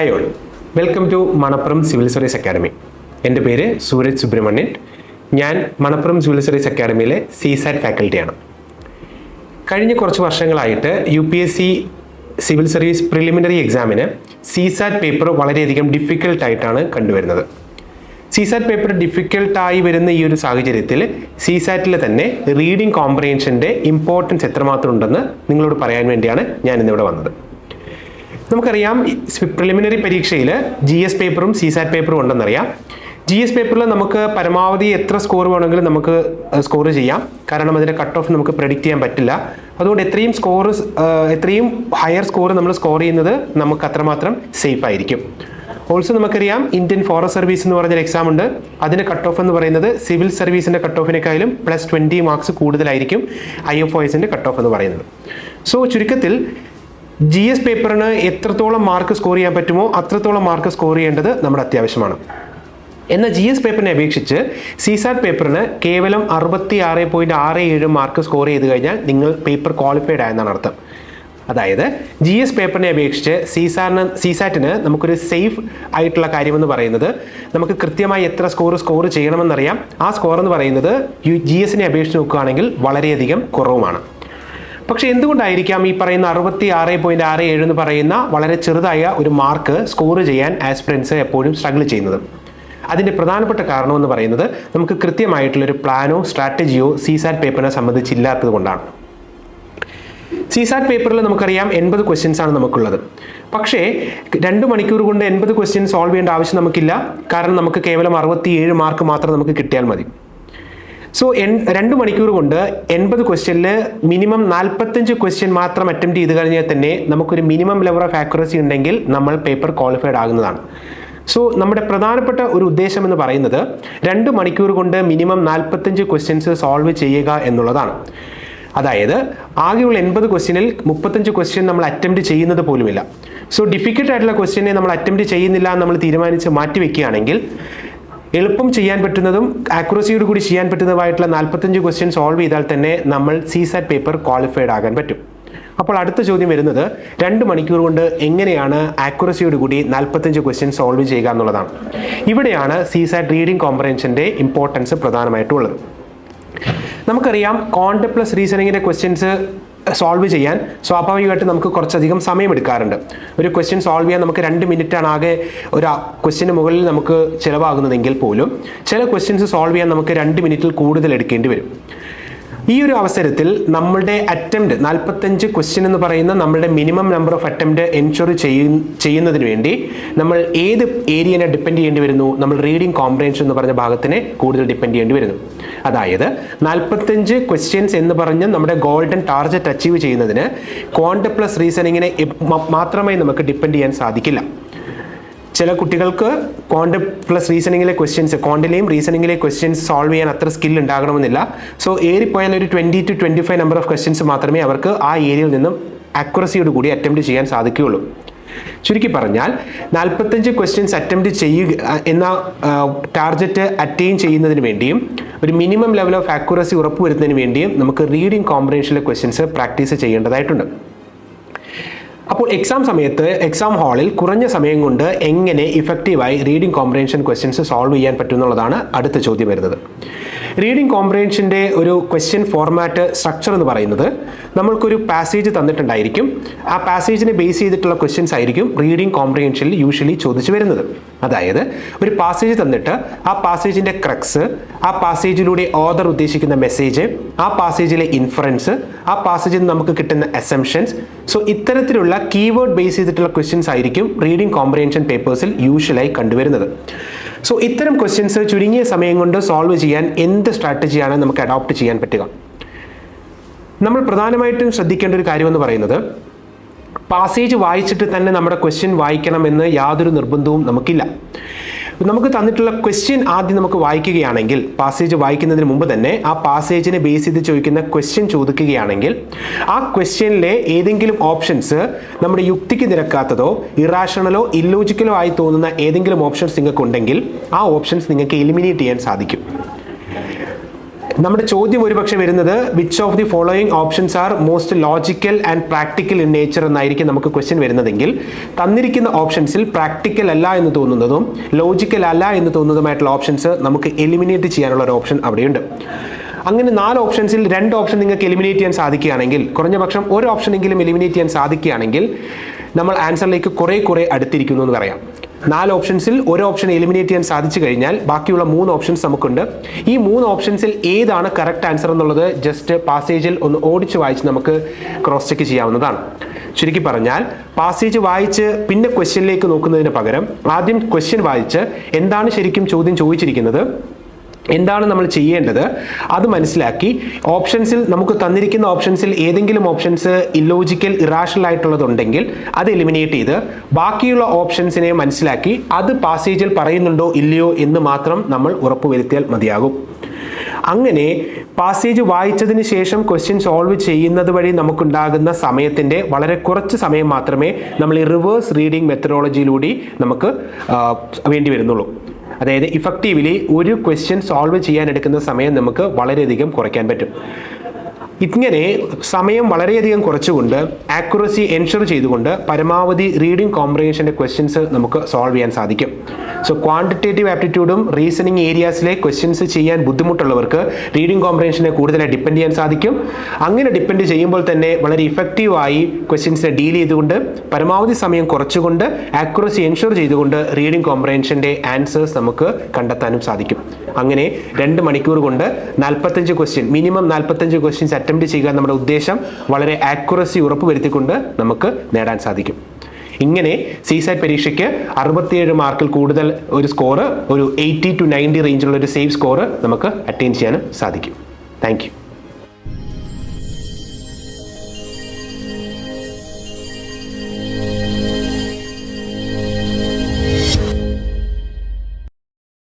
Hi all welcome to Manappuram civil service academy എന്റെ പേര് സൂരജ് സുബ്രഹ്മണ്യൻ. ഞാൻ മണപ്പുറം സിവിൽ സർവീസ് അക്കാഡമിയിലെ സി സാറ്റ് ഫാക്കൽറ്റിയാണ്. കഴിഞ്ഞ കുറച്ച് വർഷങ്ങളായിട്ട് U P S C civil service preliminary എക്സാമിന് സി സാറ്റ് പേപ്പർ വളരെയധികം ഡിഫിക്കൽട്ടായിട്ടാണ് കണ്ടുവരുന്നത്. സി സാറ്റ് പേപ്പർ ഡിഫിക്കൽട്ടായി വരുന്ന ഈ ഒരു സാഹചര്യത്തിൽ സി സാറ്റിൽ തന്നെ റീഡിംഗ് കോംപ്രഹെൻഷന്റെ ഇമ്പോർട്ടൻസ് എത്രമാത്രം ഉണ്ടെന്ന് നിങ്ങളോട് പറയാൻ വേണ്ടിയാണ് ഞാൻ ഇന്നിവിടെ വന്നത്. നമുക്കറിയാം പ്രിലിമിനറി പരീക്ഷയിൽ ജി എസ് പേപ്പറും സി സാറ്റ് പേപ്പറും ഉണ്ടെന്നറിയാം. ജി എസ് പേപ്പറിൽ നമുക്ക് പരമാവധി എത്ര സ്കോർ വേണമെങ്കിലും നമുക്ക് സ്കോർ ചെയ്യാം. കാരണം അതിന്റെ കട്ട് ഓഫ് നമുക്ക് പ്രെഡിക്റ്റ് ചെയ്യാൻ പറ്റില്ല. അതുകൊണ്ട് എത്രയും സ്കോർ എത്രയും ഹയർ സ്കോർ നമ്മൾ സ്കോർ ചെയ്യുന്നത് നമുക്ക് അത്രമാത്രം സേഫ് ആയിരിക്കും. ഓൾസോ നമുക്കറിയാം ഇന്ത്യൻ ഫോറസ്റ്റ് സർവീസ് എന്ന് പറഞ്ഞൊരു എക്സാം ഉണ്ട്. അതിന്റെ കട്ട് ഓഫ് എന്ന് പറയുന്നത് സിവിൽ സർവീസിന്റെ കട്ട് ഓഫിനേക്കാളും പ്ലസ് ട്വന്റി മാർക്സ് കൂടുതലായിരിക്കും I F O cut off എന്ന് പറയുന്നത്. സോ ചുരുക്കത്തിൽ ജി എസ് പേപ്പറിന് എത്രത്തോളം മാർക്ക് സ്കോർ ചെയ്യാൻ പറ്റുമോ അത്രത്തോളം മാർക്ക് സ്കോർ ചെയ്യേണ്ടത് നമ്മുടെ അത്യാവശ്യമാണ്. എന്നാൽ ജി എസ് പേപ്പറിനെ അപേക്ഷിച്ച് സിസാറ്റ് പേപ്പറിന് കേവലം അറുപത്തി ആറ് പോയിന്റ് ആറ് ഏഴ് മാർക്ക് സ്കോർ ചെയ്ത് കഴിഞ്ഞാൽ നിങ്ങൾ പേപ്പർ ക്വാളിഫൈഡ് ആയെന്നാണ് അർത്ഥം. അതായത് ജി എസ് പേപ്പറിനെ അപേക്ഷിച്ച് സിസാറിന് സിസാറ്റിന് നമുക്കൊരു സേഫ് ആയിട്ടുള്ള കാര്യമെന്ന് പറയുന്നത് നമുക്ക് കൃത്യമായി എത്ര സ്കോർ സ്കോർ ചെയ്യണമെന്നറിയാം. ആ സ്കോർ എന്ന് പറയുന്നത് യു ജി എസിനെ അപേക്ഷിച്ച് നോക്കുകയാണെങ്കിൽ വളരെയധികം കുറവുമാണ്. പക്ഷെ എന്തുകൊണ്ടായിരിക്കാം ഈ പറയുന്ന അറുപത്തി ആറ് പോയിന്റ് ആറ് ഏഴ് എന്ന് പറയുന്ന വളരെ ചെറുതായ ഒരു മാർക്ക് സ്കോർ ചെയ്യാൻ ആസ്പിറൻസ് എപ്പോഴും സ്ട്രഗിൾ ചെയ്യുന്നത്? അതിന്റെ പ്രധാനപ്പെട്ട കാരണം എന്ന് പറയുന്നത് നമുക്ക് കൃത്യമായിട്ടുള്ളൊരു പ്ലാനോ സ്ട്രാറ്റജിയോ സിസാറ്റ് പേപ്പറിനെ സംബന്ധിച്ചില്ലാത്തത് കൊണ്ടാണ്. സിസാറ്റ് പേപ്പറിൽ നമുക്കറിയാം എൺപത് ക്വസ്റ്റ്യൻസ് ആണ് നമുക്കുള്ളത്. പക്ഷേ രണ്ട് മണിക്കൂർ കൊണ്ട് എൺപത് ക്വസ്റ്റ്യൻ സോൾവ് ചെയ്യേണ്ട ആവശ്യം നമുക്കില്ല. കാരണം നമുക്ക് കേവലം അറുപത്തി ഏഴ് മാർക്ക് മാത്രം നമുക്ക് കിട്ടിയാൽ മതി. സോ എൺ രണ്ട് മണിക്കൂർ കൊണ്ട് എൺപത് ക്വസ്റ്റ്യനിൽ മിനിമം നാൽപ്പത്തഞ്ച് ക്വസ്റ്റ്യൻ മാത്രം അറ്റംപ്റ്റ് ചെയ്ത് കഴിഞ്ഞാൽ തന്നെ നമുക്കൊരു മിനിമം ലെവൽ ഓഫ് ആക്യുറസി ഉണ്ടെങ്കിൽ നമ്മൾ പേപ്പർ ക്വാളിഫൈഡ് ആകുന്നതാണ്. സോ നമ്മുടെ പ്രധാനപ്പെട്ട ഒരു ഉദ്ദേശം എന്ന് പറയുന്നത് രണ്ട് മണിക്കൂർ കൊണ്ട് മിനിമം നാൽപ്പത്തഞ്ച് ക്വസ്റ്റ്യൻസ് സോൾവ് ചെയ്യുക എന്നുള്ളതാണ്. അതായത് ആകെയുള്ള എൺപത് ക്വസ്റ്റ്യനിൽ മുപ്പത്തഞ്ച് ക്വസ്റ്റ്യൻ നമ്മൾ അറ്റംപ്റ്റ് ചെയ്യുന്നത് പോലുമില്ല. സോ ഡിഫിക്കൽട്ട് ആയിട്ടുള്ള ക്വസ്റ്റ്യനെ നമ്മൾ അറ്റംപ്റ്റ് ചെയ്യുന്നില്ല എന്ന് നമ്മൾ തീരുമാനിച്ച് മാറ്റിവെക്കുകയാണെങ്കിൽ എളുപ്പം ചെയ്യാൻ പറ്റുന്നതും ആക്യുറസിയോട് കൂടി ചെയ്യാൻ പറ്റുന്നതുമായിട്ടുള്ള നാൽപ്പത്തഞ്ച് ക്വസ്റ്റ്യൻ സോൾവ് ചെയ്താൽ തന്നെ നമ്മൾ സി സാറ്റ് പേപ്പർ ക്വാളിഫൈഡ് ആകാൻ പറ്റും. അപ്പോൾ അടുത്ത ചോദ്യം വരുന്നത് രണ്ട് മണിക്കൂർ കൊണ്ട് എങ്ങനെയാണ് ആക്യുറസിയോട് കൂടി നാൽപ്പത്തഞ്ച് ക്വസ്റ്റ്യൻ സോൾവ് ചെയ്യുക എന്നുള്ളതാണ്. ഇവിടെയാണ് സി സാറ്റ് റീഡിംഗ് കോമ്പറൻഷന്റെ ഇമ്പോർട്ടൻസ് പ്രധാനമായിട്ടുള്ളത് നമുക്കറിയാം കോണ്ട് പ്ലസ് റീസണിങ്ങിന്റെ ക്വസ്റ്റ്യൻസ് സോൾവ് ചെയ്യാൻ സ്വാഭാവികമായിട്ട് നമുക്ക് കുറച്ചധികം സമയമെടുക്കാറുണ്ട്. ഒരു ക്വസ്റ്റ്യൻ സോൾവ് ചെയ്യാൻ നമുക്ക് രണ്ട് മിനിറ്റാണ് ആകെ ഒരു ക്വസ്റ്റ്യന് മുകളിൽ നമുക്ക് ചിലവാകുന്നതെങ്കിൽ പോലും ചില ക്വസ്റ്റ്യൻസ് സോൾവ് ചെയ്യാൻ നമുക്ക് രണ്ട് മിനിറ്റിൽ കൂടുതൽ എടുക്കേണ്ടി വരും. ഈ ഒരു അവസരത്തിൽ നമ്മളുടെ അറ്റംപ്റ്റ് നാൽപ്പത്തഞ്ച് ക്വസ്റ്റ്യൻ എന്ന് പറയുന്ന നമ്മളുടെ minimum number of attempt ensure ചെയ്യുന്നതിന് വേണ്ടി നമ്മൾ ഏത് ഏരിയനെ ഡിപ്പെൻഡ് ചെയ്യേണ്ടി വരുന്നു? നമ്മൾ റീഡിംഗ് കോംപ്രഹെൻഷൻ എന്ന് പറഞ്ഞ ഭാഗത്തിനെ കൂടുതൽ ഡിപ്പെൻഡ് ചെയ്യേണ്ടി വരുന്നു. അതായത് നാൽപ്പത്തഞ്ച് ക്വസ്റ്റ്യൻസ് എന്ന് പറഞ്ഞ് നമ്മുടെ ഗോൾഡൻ ടാർജറ്റ് അച്ചീവ് ചെയ്യുന്നതിന് ക്വാണ്ട് പ്ലസ് റീസണിങ്ങിനെ മാത്രമേ നമുക്ക് ഡിപ്പെൻഡ് ചെയ്യാൻ സാധിക്കില്ല. ചില കുട്ടികൾക്ക് ക്വാണ്ട് പ്ലസ് റീസണിങ്ങിലെ ക്വസ്റ്റ്യൻസ് ക്വാണ്ടിലെയും റീസണിങ്ങിലെ ക്വസ്റ്റ്യൻസ് സോൾവ് ചെയ്യാൻ അത്ര സ്കിൽ ഉണ്ടാകണമെന്നില്ല. സോ ഏറിപ്പോയാൽ ഒരു twenty two twenty five number of questions മാത്രമേ അവർക്ക് ആ ഏരിയയിൽ നിന്നും അക്യുറസിയോട് കൂടി അറ്റംപ്റ്റ് ചെയ്യാൻ സാധിക്കുകയുള്ളൂ. ചുരുക്കി പറഞ്ഞാൽ നാൽപ്പത്തഞ്ച് ക്വസ്റ്റ്യൻസ് അറ്റംപ്റ്റ് ചെയ്യുക എന്ന ടാർഗറ്റ് അറ്റൈൻ ചെയ്യുന്നതിന് വേണ്ടിയും ഒരു മിനിമം ലെവൽ ഓഫ് ആക്യുറസി ഉറപ്പുവരുത്തുന്നതിന് വേണ്ടിയും നമുക്ക് റീഡിംഗ് കോമ്പിനേഷനിലെ ക്വസ്റ്റ്യൻസ് പ്രാക്ടീസ് ചെയ്യേണ്ടതായിട്ടുണ്ട്. അപ്പോൾ എക്സാം സമയത്ത് എക്സാം ഹാളിൽ കുറഞ്ഞ സമയം കൊണ്ട് എങ്ങനെ ഇഫക്റ്റീവായി റീഡിംഗ് കോംപ്രഹെൻഷൻ ക്വസ്റ്റ്യൻസ് സോൾവ് ചെയ്യാൻ പറ്റും എന്നുള്ളതാണ് അടുത്ത ചോദ്യം വരുന്നത്. റീഡിംഗ് കോംപ്രഹെൻഷന്റെ ഒരു ക്വസ്റ്റ്യൻ ഫോർമാറ്റ് സ്ട്രക്ചർ എന്ന് പറയുന്നത് നമ്മൾക്കൊരു പാസേജ് തന്നിട്ടുണ്ടായിരിക്കും. ആ പാസേജിനെ ബേസ് ചെയ്തിട്ടുള്ള ക്വസ്റ്റ്യൻസ് ആയിരിക്കും റീഡിംഗ് കോംപ്രഹെൻഷനിൽ യൂഷ്വലി ചോദിച്ചു വരുന്നത്. അതായത് ഒരു പാസേജ് തന്നിട്ട് ആ പാസേജിന്റെ ക്രക്സ് ആ പാസേജിലൂടെ ഓദർ ഉദ്ദേശിക്കുന്ന മെസ്സേജ് ആ പാസേജിലെ ഇൻഫറൻസ് ആ പാസേജിൽ നിന്ന് നമുക്ക് കിട്ടുന്ന അസംഷൻസ് സോ ഇത്തരത്തിലുള്ള കീവേഡ് ബേസ് ചെയ്തിട്ടുള്ള ക്വസ്റ്റ്യൻസ് ആയിരിക്കും റീഡിംഗ് കോംപ്രഹെൻഷൻ പേപ്പേഴ്സിൽ യൂഷ്വലായി കണ്ടുവരുന്നത്. സോ ഇത്തരം ക്വസ്റ്റ്യൻസ് ചുരുങ്ങിയ സമയം കൊണ്ട് സോൾവ് ചെയ്യാൻ എന്ത് സ്ട്രാറ്റജിയാണ് നമുക്ക് അഡോപ്റ്റ് ചെയ്യാൻ പറ്റുക? നമ്മൾ പ്രധാനമായിട്ടും ശ്രദ്ധിക്കേണ്ട ഒരു കാര്യമെന്ന് പറയുന്നത് പാസേജ് വായിച്ചിട്ട് തന്നെ നമ്മുടെ ക്വസ്റ്റ്യൻ വായിക്കണമെന്ന് യാതൊരു നിർബന്ധവും നമുക്കില്ല. നമുക്ക് തന്നിട്ടുള്ള ക്വസ്റ്റ്യൻ ആദ്യം നമുക്ക് വായിക്കുകയാണെങ്കിൽ പാസേജ് വായിക്കുന്നതിന് മുമ്പ് തന്നെ ആ പാസേജിനെ ബേസ് ചെയ്ത് ചോദിക്കുന്ന ക്വസ്റ്റ്യൻ ചോദിക്കുകയാണെങ്കിൽ ആ ക്വസ്റ്റ്യനിലെ ഏതെങ്കിലും ഓപ്ഷൻസ് നമ്മുടെ യുക്തിക്ക് നിരക്കാത്തതോ ഇറാഷണലോ ഇല്ലോജിക്കലോ ആയി തോന്നുന്ന ഏതെങ്കിലും ഓപ്ഷൻസ് നിങ്ങൾക്ക് ഉണ്ടെങ്കിൽ ആ ഓപ്ഷൻസ് നിങ്ങൾക്ക് എലിമിനേറ്റ് ചെയ്യാൻ സാധിക്കും. നമ്മുടെ ചോദ്യം ഒരുപക്ഷെ വരുന്നത് which of the following options are most logical and practical in nature എന്നായിരിക്കും നമുക്ക് ക്വസ്റ്റ്യൻ വരുന്നതെങ്കിൽ തന്നിരിക്കുന്ന ഓപ്ഷൻസിൽ പ്രാക്ടിക്കൽ അല്ല എന്ന് തോന്നുന്നതും ലോജിക്കൽ അല്ല എന്ന് തോന്നുന്നതുമായിട്ടുള്ള ഓപ്ഷൻസ് നമുക്ക് എലിമിനേറ്റ് ചെയ്യാനുള്ള ഒരു ഓപ്ഷൻ അവിടെയുണ്ട്. അങ്ങനെ നാല് ഓപ്ഷൻസിൽ രണ്ട് ഓപ്ഷൻ നിങ്ങൾക്ക് എലിമിനേറ്റ് ചെയ്യാൻ സാധിക്കുകയാണെങ്കിൽ കുറഞ്ഞ പക്ഷം ഒരു ഓപ്ഷനെങ്കിലും എലിമിനേറ്റ് ചെയ്യാൻ സാധിക്കുകയാണെങ്കിൽ നമ്മൾ ആൻസറിലേക്ക് കുറേ കുറേ അടുത്തിരിക്കുന്നു എന്ന് പറയാം. നാല് ഓപ്ഷൻസിൽ ഒരു ഓപ്ഷൻ എലിമിനേറ്റ് ചെയ്യാൻ സാധിച്ചു കഴിഞ്ഞാൽ ബാക്കിയുള്ള മൂന്ന് ഓപ്ഷൻസ് നമുക്കുണ്ട്. ഈ മൂന്ന് ഓപ്ഷൻസിൽ ഏതാണ് കറക്റ്റ് ആൻസർ എന്നുള്ളത് ജസ്റ്റ് പാസേജിൽ ഒന്ന് ഓടിച്ച് വായിച്ച് നമുക്ക് ക്രോസ് ചെക്ക് ചെയ്യാവുന്നതാണ്. ചുരുക്കി പറഞ്ഞാൽ പാസേജ് വായിച്ച് പിന്നെ ക്വസ്റ്റ്യനിലേക്ക് നോക്കുന്നതിന് പകരം ആദ്യം ക്വസ്റ്റ്യൻ വായിച്ച് എന്താണ് ശരിക്കും ചോദ്യം ചോദിച്ചിരിക്കുന്നത്? എന്താണ് നമ്മൾ ചെയ്യേണ്ടത്? അത് മനസ്സിലാക്കി. ഓപ്ഷൻസിൽ നമുക്ക് തന്നിരിക്കുന്ന ഓപ്ഷൻസിൽ ഏതെങ്കിലും ഓപ്ഷൻസ് ഇല്ലോജിക്കൽ ഇറാഷണൽ ആയിട്ടുള്ളതുണ്ടെങ്കിൽ അത് എലിമിനേറ്റ് ചെയ്ത് ബാക്കിയുള്ള ഓപ്ഷൻസിനെ മനസ്സിലാക്കി അത് പാസേജിൽ പറയുന്നുണ്ടോ ഇല്ലയോ എന്ന് മാത്രം നമ്മൾ ഉറപ്പുവരുത്തിയാൽ മതിയാകും. അങ്ങനെ പാസേജ് വായിച്ചതിന് ശേഷം ക്വസ്റ്റ്യൻ സോൾവ് ചെയ്യുന്നത് വഴി നമുക്കുണ്ടാകുന്ന സമയത്തിന്റെ വളരെ കുറച്ച് സമയം മാത്രമേ നമ്മൾ ഈ റിവേഴ്സ് റീഡിംഗ് മെത്തഡോളജിയിലൂടെ നമുക്ക് വേണ്ടി വരുന്നുള്ളൂ. അതായത് ഇഫക്റ്റീവ്ലി ഒരു ക്വസ്റ്റ്യൻ സോൾവ് ചെയ്യാൻ എടുക്കുന്ന സമയം നമുക്ക് വളരെയധികം കുറയ്ക്കാൻ പറ്റും. ഇങ്ങനെ സമയം വളരെയധികം കുറച്ചുകൊണ്ട് ആക്യുറസി എൻഷുർ ചെയ്തുകൊണ്ട് പരമാവധി റീഡിംഗ് കോംപ്രഹൻഷന്റെ ക്വസ്റ്റ്യൻസ് നമുക്ക് സോൾവ് ചെയ്യാൻ സാധിക്കും. സോ ക്വാണ്ടിറ്റേറ്റീവ് ആപ്റ്റിറ്റ്യൂഡും റീസണിങ് ഏരിയാസിലെ ക്വസ്റ്റ്യൻസ് ചെയ്യാൻ ബുദ്ധിമുട്ടുള്ളവർക്ക് റീഡിംഗ് കോംപ്രഹൻഷനെ കൂടുതലായി ഡിപ്പെൻഡ് ചെയ്യാൻ സാധിക്കും. അങ്ങനെ ഡിപ്പെൻഡ് ചെയ്യുമ്പോൾ തന്നെ വളരെ ഇഫക്റ്റീവായി ക്വസ്റ്റ്യൻസിനെ ഡീൽ ചെയ്തുകൊണ്ട് പരമാവധി സമയം കുറച്ചുകൊണ്ട് ആക്യുറസി എൻഷുർ ചെയ്തുകൊണ്ട് റീഡിംഗ് കോംപ്രഹൻഷന്റെ ആൻസേഴ്സ് നമുക്ക് കണ്ടെത്താനും സാധിക്കും. അങ്ങനെ രണ്ട് മണിക്കൂർ കൊണ്ട് നാൽപ്പത്തഞ്ച് ക്വസ്റ്റ്യൻ മിനിമം നാൽപ്പത്തഞ്ച് ക്വസ്റ്റ്യൻസ് അറ്റംപ്റ്റ് ചെയ്യുക നമ്മുടെ ഉദ്ദേശം വളരെ ആക്യുറസി ഉറപ്പുവരുത്തിക്കൊണ്ട് നമുക്ക് നേടാൻ സാധിക്കും. ഇങ്ങനെ സീസൈഡ് പരീക്ഷയ്ക്ക് അറുപത്തിയേഴ് മാർക്കിൽ കൂടുതൽ ഒരു സ്കോറ് ഒരു എയ്റ്റി ടു നയന്റി റേഞ്ചിലുള്ള ഒരു സേഫ് സ്കോറ് നമുക്ക് അറ്റൈൻ ചെയ്യാനും സാധിക്കും. താങ്ക്